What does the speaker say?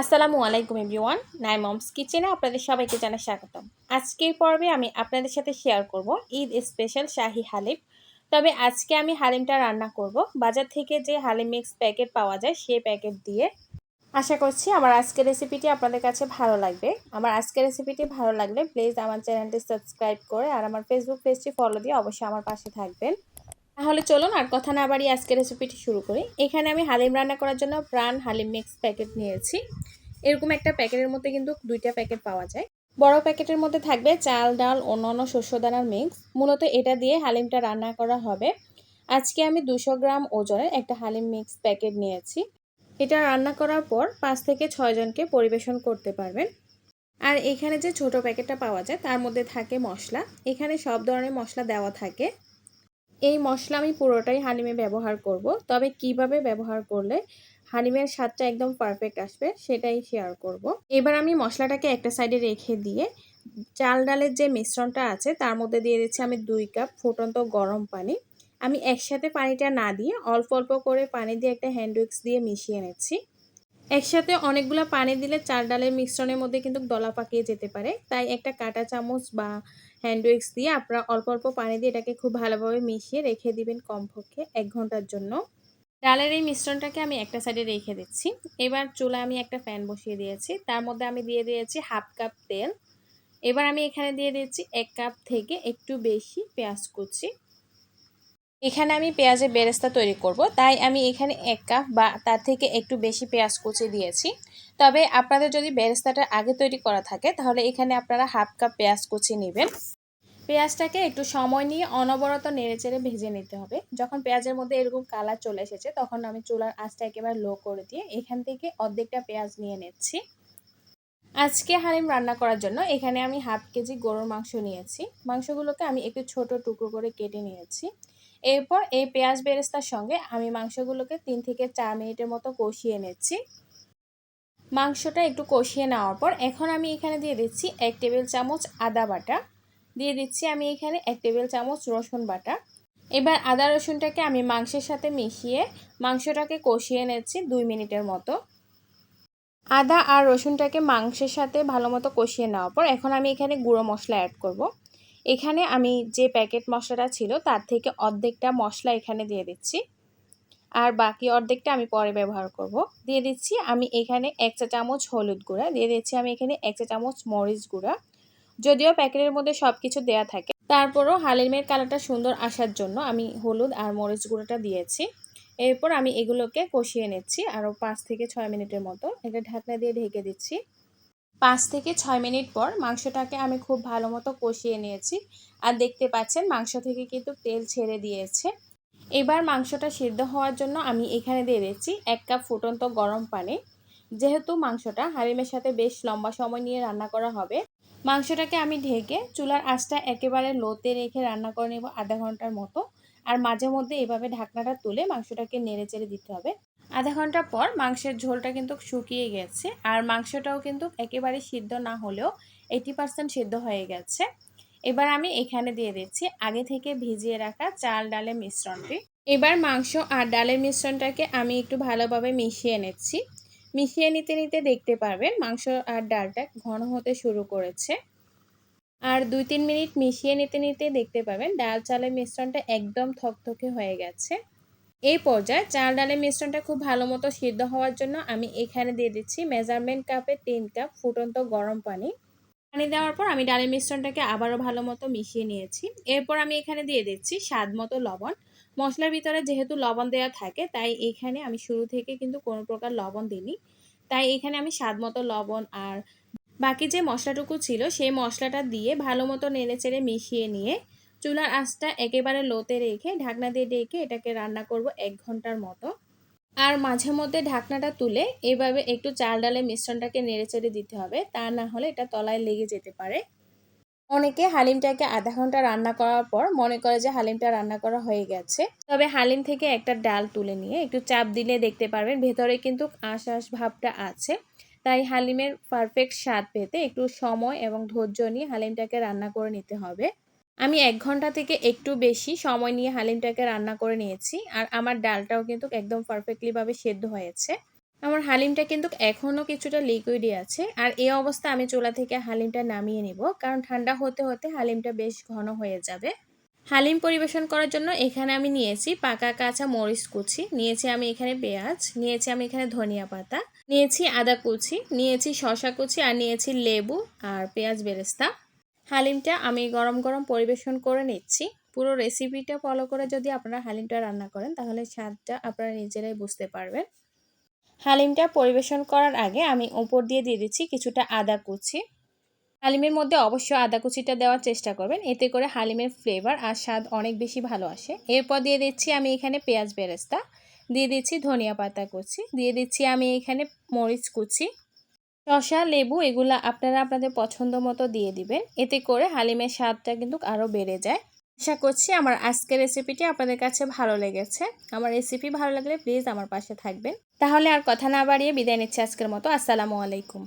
আসসালামু আলাইকুম এভরিওয়ান নাই মমস কিচেনে আপনাদের সবাইকে জানাই স্বাগতম। আজকের পর্বে আমি আপনাদের সাথে শেয়ার করব ঈদ স্পেশাল শাহি হালিম। তবে আজকে আমি হালিমটা রান্না করব। বাজার থেকে যে হালিম মিক্স প্যাকেট পাওয়া যায় সেই প্যাকেট দিয়ে। আশা করছি আমার আজকের রেসিপিটি আপনাদের কাছে ভালো লাগবে। আমার আজকের রেসিপিটি ভালো লাগলে প্লিজ আমার চ্যানেলটি সাবস্ক্রাইব করে আর আমার ফেসবুক পেজটি ফলো দিয়ে অবশ্যই আমার পাশে থাকবেন। তাহলে চলুন আর কথা না বাড়িয়ে আজকের রেসিপিটি শুরু করি। এখানে আমি হালিম রান্না করার জন্য প্রাণ হালিম মিক্স প্যাকেট নিয়েছি। এরকম একটা প্যাকেটের মধ্যে কিন্তু দুইটা প্যাকেট পাওয়া যায়। বড় প্যাকেটের মধ্যে থাকবে চাল, ডাল, অন্যান্য শস্য দানার মিক্স মূলত এটা দিয়ে হালিমটা রান্না করা হবে। আজকে আমি দুশো গ্রাম ওজনের একটা হালিম মিক্স প্যাকেট নিয়েছি। এটা রান্না করার পর পাঁচ থেকে ছয় জনকে পরিবেশন করতে পারবেন। আর এখানে যে ছোট প্যাকেটটা পাওয়া যায়, তার মধ্যে থাকে মশলা। এখানে সব ধরনের মশলা দেওয়া থাকে। এই মশলা আমি পুরোটাই হালিমে ব্যবহার করব। তবে কীভাবে ব্যবহার করলে হালিমের স্বাদটা একদম পারফেক্ট আসবে সেটাই শেয়ার করব। এবার আমি মশলাটাকে একটা সাইডে রেখে দিয়ে চাল ডালের যে মিশ্রণটা আছে তার মধ্যে দিয়ে দিচ্ছি আমি দুই কাপ ফুটন্ত গরম পানি। আমি একসাথে পানিটা না দিয়ে অল্প অল্প করে পানি দিয়ে একটা হ্যান্ড উইক্স দিয়ে মিশিয়ে নিচ্ছি। একসাথে অনেকগুলো পানি দিলে চার ডালের মিশ্রণের মধ্যে কিন্তু দলা পাকিয়ে যেতে পারে। তাই একটা কাটা চামচ বা হ্যান্ড দিয়ে আপনারা অল্প অল্প পানি দিয়ে এটাকে খুব ভালোভাবে মিশিয়ে রেখে দিবেন কমপক্ষে এক ঘণ্টার জন্য। ডালের এই মিশ্রণটাকে আমি একটা সাইডে রেখে দিচ্ছি। এবার চুলা আমি একটা ফ্যান বসিয়ে দিয়েছি। তার মধ্যে আমি দিয়ে দিয়েছি হাফ কাপ তেল। এবার আমি এখানে দিয়ে দিচ্ছি এক কাপ থেকে একটু বেশি পেঁয়াজ কুচি। এখানে আমি পেঁয়াজের বেরেস্তা তৈরি করব, তাই আমি এখানে এক কাপ বা তার থেকে একটু বেশি পেঁয়াজ কুচি দিয়েছি। তবে আপনাদের যদি বেরেস্তাটা আগে তৈরি করা থাকে, তাহলে এখানে আপনারা হাফ কাপ পেঁয়াজ কুচি নেবেন। পেঁয়াজটাকে একটু সময় নিয়ে অনবরত নেড়েচেড়ে ভেজে নিতে হবে। যখন পেঁয়াজের মধ্যে এরকম কালার চলে এসেছে, তখন আমি চুলার আঁচটা একেবারে লো করে দিয়ে এখান থেকে অর্ধেকটা পেঁয়াজ নিয়ে নিচ্ছি। আজকে হালিম রান্না করার জন্য এখানে আমি হাফ কেজি গরুর মাংস নিয়েছি। মাংসগুলোকে আমি একটু ছোট টুকরো করে কেটে নিয়েছি। এরপর এই পেঁয়াজ বেরেস্তার সঙ্গে আমি মাংসগুলোকে তিন থেকে চার মিনিটের মতো কষিয়ে নিচ্ছি। মাংসটা একটু কষিয়ে নেওয়ার পর এখন আমি এখানে দিয়ে দিচ্ছি এক টেবিল চামচ আদা বাটা। দিয়ে দিচ্ছি আমি এখানে এক টেবিল চামচ রসুন বাটা। এবার আদা রসুনটাকে আমি মাংসের সাথে মিশিয়ে মাংসটাকে কষিয়ে নিচ্ছি দুই মিনিটের মতো। আদা আর রসুনটাকে মাংসের সাথে ভালো মতো কষিয়ে নেওয়ার পর এখন আমি এখানে গুঁড়ো মশলা অ্যাড করব। এখানে আমি যে প্যাকেট মশলাটা ছিল, তার থেকে অর্ধেকটা মশলা এখানে দিয়ে দিচ্ছি। আর বাকি অর্ধেকটা আমি পরে ব্যবহার করব। দিয়ে দিচ্ছি আমি এখানে এক চা চামচ হলুদ গুঁড়া, দিয়ে দিচ্ছি আমি এখানে এক চা চামচ মরিচ গুঁড়া। যদিও প্যাকেটের মধ্যে সব কিছু দেওয়া থাকে, তারপরও হালিমের কালারটা সুন্দর আসার জন্য আমি হলুদ আর মরিচ গুঁড়োটা দিয়েছি। এরপর আমি এগুলোকে কষিয়ে নিচ্ছি, আরও পাঁচ থেকে ছয় মিনিটের মতো। এটা ঢাকনা দিয়ে ঢেকে দিচ্ছি। পাঁচ থেকে ছয় মিনিট পর মাংসটাকে আমি খুব ভালো মতো কষিয়ে নিয়েছি। আর দেখতে পাচ্ছেন মাংস থেকে কিন্তু তেল ছেড়ে দিয়েছে। এবার মাংসটা সিদ্ধ হওয়ার জন্য আমি এখানে দিয়ে দিচ্ছি এক কাপ ফুটন্ত গরম পানি। যেহেতু মাংসটা হালিমের সাথে বেশ লম্বা সময় নিয়ে রান্না করা হবে, মাংসটাকে আমি ঢেকে চুলার আঁচটা একেবারে লোতে রেখে রান্না করে নেব আধা ঘণ্টার মতো। আর মাঝে মধ্যে এভাবে ঢাকনাটা তুলে মাংসটাকে নেড়ে চেড়ে দিতে হবে। আধা ঘণ্টা পর মাংসের ঝোলটা কিন্তু শুকিয়ে গেছে আর মাংসটাও কিন্তু একেবারে সিদ্ধ না হলেও এইটি পার্সেন্ট সিদ্ধ হয়ে গেছে। এবার আমি এখানে দিয়ে দিচ্ছি আগে থেকে ভিজিয়ে রাখা চাল ডালের মিশ্রণটি। এবার মাংস আর ডালের মিশ্রণটাকে আমি একটু ভালোভাবে মিশিয়ে নিচ্ছি। মিশিয়ে নিতে নিতে দেখতে পারবেন মাংস আর ডালটা ঘন হতে শুরু করেছে। আর দুই তিন মিনিট মিশিয়ে নিতে নিতে দেখতে পাবেন ডাল চালের মিশ্রণটা একদম থকথকে হয়ে গেছে। এই পর্যায়ে চাল ডালের মিশ্রণটা খুব ভালো মতো সিদ্ধ হওয়ার জন্য আমি এখানে দিয়ে দিচ্ছি মেজারমেন্ট কাপে তিন কাপ ফুটন্ত গরম পানি। পানি দেওয়ার পর আমি ডালের মিশ্রণটাকে আবারও ভালো মতো মিশিয়ে নিয়েছি। এরপর আমি এখানে দিয়ে দিচ্ছি স্বাদ মতো লবণ। মশলার ভিতরে যেহেতু লবণ দেওয়া থাকে, তাই এখানে আমি শুরু থেকে কিন্তু কোনো প্রকার লবণ দিইনি। তাই এখানে আমি স্বাদ মতো লবণ আর বাকি যে মশলাটুকু ছিল, সেই মশলাটা দিয়ে ভালো মতো নেড়ে চেড়ে মিশিয়ে নিয়ে চুলার আঁচটা একেবারে লোতে রেখে ঢাকনা দিয়ে ডেকে এটাকে রান্না করব এক ঘণ্টার মতো। আর মাঝে মধ্যে ঢাকনাটা তুলে এভাবে একটু চাল ডালের মিশ্রণটাকে নেড়ে চেড়ে দিতে হবে, তা না হলে এটা তলায় লেগে যেতে পারে। অনেকে হালিমটাকে আধা ঘণ্টা রান্না করার পর মনে করে যে হালিমটা রান্না করা হয়ে গেছে। তবে হালিম থেকে একটা ডাল তুলে নিয়ে একটু চাপ দিলে দেখতে পারবেন ভেতরে কিন্তু আশ আশ ভাবটা আছে। তাই হালিমের পারফেক্ট স্বাদ পেতে একটু সময় এবং ধৈর্য নিয়ে হালিমটাকে রান্না করে নিতে হবে। আমি এক ঘণ্টা থেকে একটু বেশি সময় নিয়ে হালিমটাকে রান্না করে নিয়েছি, আর আমার ডালটাও কিন্তু একদম পারফেক্টলিভাবে সেদ্ধ হয়েছে। আমার হালিমটা কিন্তু এখনও কিছুটা লিকুইডই আছে, আর এই অবস্থা আমি চুলা থেকে হালিমটা নামিয়ে নিব, কারণ ঠান্ডা হতে হতে হালিমটা বেশ ঘন হয়ে যাবে। হালিম পরিবেশন করার জন্য এখানে আমি নিয়েছি পাকা কাঁচা মরিচ কুচি, নিয়েছি আমি এখানে পেঁয়াজ, নিয়েছি আমি এখানে ধনিয়া পাতা, নিয়েছি আদা কুচি, নিয়েছি শশা কুচি, আর নিয়েছি লেবু আর পেঁয়াজ বেরেস্তা। হালিমটা আমি গরম গরম পরিবেশন করে নিচ্ছি। পুরো রেসিপিটা ফলো করে যদি আপনারা হালিমটা রান্না করেন, তাহলে স্বাদটা আপনারা নিজেরাই বুঝতে পারবেন। হালিমটা পরিবেশন করার আগে আমি ওপর দিয়ে দিয়ে দিচ্ছি কিছুটা আদা কুচি। হালিমের মধ্যে অবশ্যই আদা কুচিটা দেওয়ার চেষ্টা করবেন, এতে করে হালিমের ফ্লেভার আর স্বাদ অনেক বেশি ভালো আসে। এরপর দিয়ে দিচ্ছি আমি এখানে পেঁয়াজ বেরেস্তা, দিয়ে দিচ্ছি ধনিয়া পাতা কুচি, দিয়ে দিচ্ছি আমি এখানে মরিচ কুচি। শসা, লেবু এগুলো আপনারা আপনাদের পছন্দ মতো দিয়ে দিবেন। এতে করে হালিমের স্বাদটা কিন্তু আরও বেড়ে যায়। আশা করছি আমার আজকের রেসিপিটি আপনাদের কাছে ভালো লেগেছে। আমার রেসিপি ভালো লাগলে প্লিজ আমার পাশে থাকবেন। তাহলে আর কথা না বাড়িয়ে বিদায় নিচ্ছি আজকের মতো। আসসালামু আলাইকুম।